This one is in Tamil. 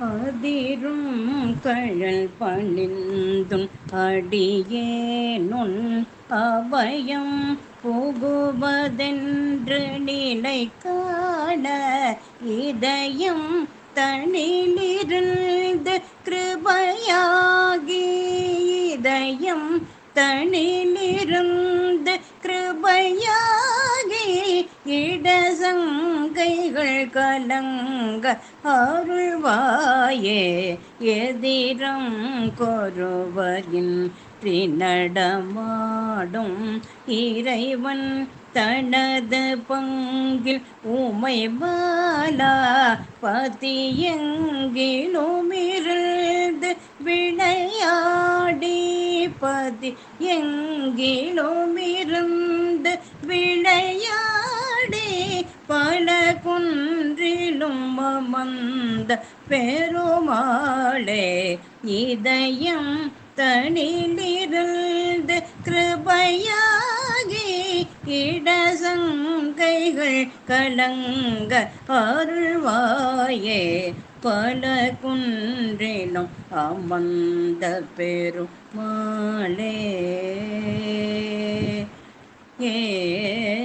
அதிரும் கழல் பணிந்தும் அடியேனுன் அபயம் புகுவதென்று நிலை காண இதயம் தனிலிருந்து கிருபையாகி இதயம் தனிலிருந்து கிருப சங்கைகள் கலங்க அருள்வாயே எதிரம் கொருவரின் நடமாடும் இறைவன் தனது பங்கில் உமை பாலா பதியெங்கிலும் இருந்து விளையாடி பதி எங்கிலும் இருந்து விளையாடி பல குன்றிலும் வந்த பெருமாளே இதயம் தனிலிருந்து கிருபையாகி இடசங்கைகள் கலங்க அருள்வாயே. பல குன்றிலும் அமர்ந்த பெருமாளே ஏ